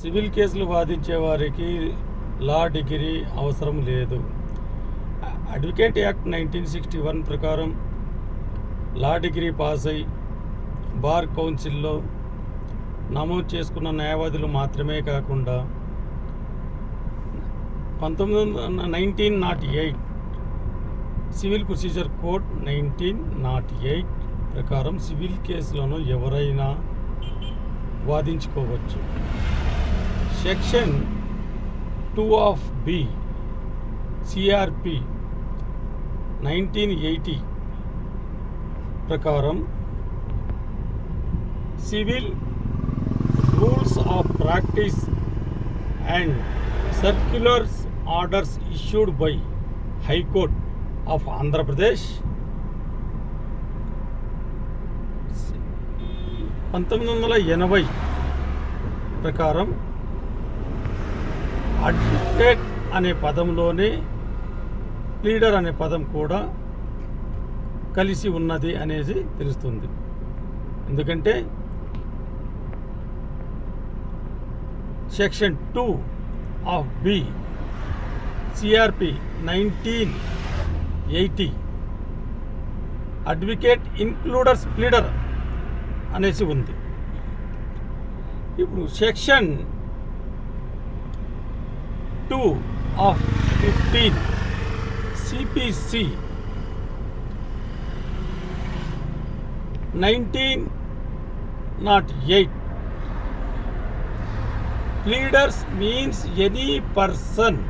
Civil కేసులు వాదించే వారికి లా degree అవసరం లేదు advocate act nineteen sixty one ప్రకారం లా డిగ్రీ పాస్ అయి బార్ కౌన్సిల్లో నమోదు చేసుకున్న న్యాయవాదులు మాత్రమే కాకుండా పంతొమ్మిది వందల nineteen not eight civil procedure code nineteen not eight ప్రకారం సివిల్ కేసులను ఎవరైనా వాదించుకోవచ్చు section two of B CRP nineteen eighty ప్రకారం civil rules of practice and circulars orders issued by high court of Andhra Pradesh పంతొమ్మిది వందల ఎనభై ప్రకారం అడ్వకేట్ అనే పదంలోనే లీడర్ అనే పదం కూడా కలిసి ఉన్నది అనేది తెలుస్తుంది ఎందుకంటే section two of B CRP nineteen eighty advocate includes pleader అనేసి ఉంది ఇప్పుడు section 2 of 15 CPC 1908. Pleaders means any person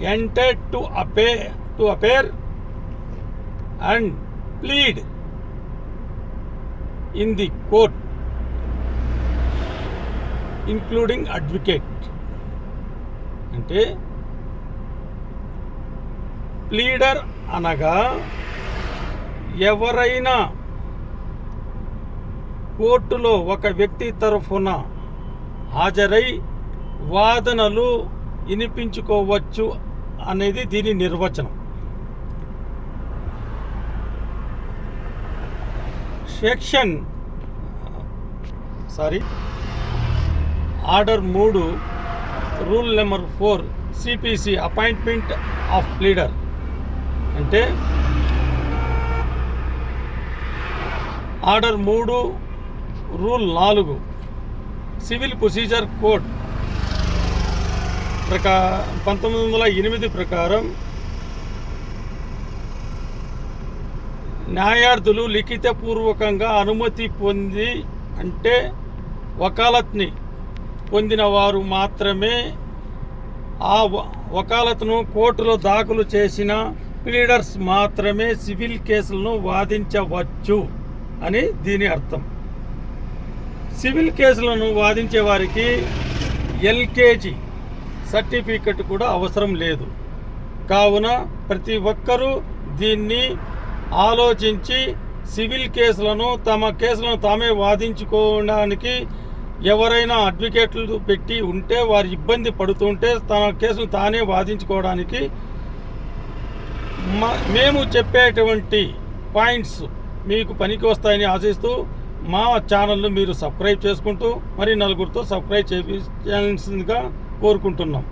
entered to appear and plead in the court. Including advocate అంటే ప్లీడర్ అనగా ఎవరైనా కోర్టులో ఒక వ్యక్తి తరఫున హాజరై వాదనలు వినిపించుకోవచ్చు అనేది దీని నిర్వచనం సెక్షన్ సారీ ఆర్డర్ మూడు rule number four CPC appointment of pleader అంటే ఆర్డర్ మూడు రూల్ నాలుగు సివిల్ ప్రొసీజర్ కోడ్ ప్రకా పంతొమ్మిది వందల ఎనిమిది ప్రకారం న్యాయార్థులు లిఖితపూర్వకంగా అనుమతి పొంది అంటే వకాలత్ని పొందిన వారు మాత్రమే ఆ వకాలతను కోర్టులో దాఖలు చేసిన ప్లీడర్స్ మాత్రమే సివిల్ కేసులను వాదించవచ్చు అని దీని అర్థం సివిల్ కేసులను వాదించే వారికి ఎల్కేజీ సర్టిఫికెట్ కూడా అవసరం లేదు కావున ప్రతి ఒక్కరూ దీన్ని ఆలోచించి సివిల్ కేసులను తమ కేసులను తామే వాదించుకోవడానికి ఎవరైనా అడ్వకేట్లు పెట్టి ఉంటే వారి ఇబ్బంది పడుతుంటే తన కేసును తానే వాదించుకోవడానికి మేము చెప్పేటువంటి పాయింట్స్ మీకు పనికి వస్తాయని ఆశిస్తూ మా ఛానల్ను మీరు సబ్స్క్రైబ్ చేసుకుంటూ మరి నలుగురితో సబ్స్క్రైబ్ చేయించాల్సిందిగా కోరుకుంటున్నాం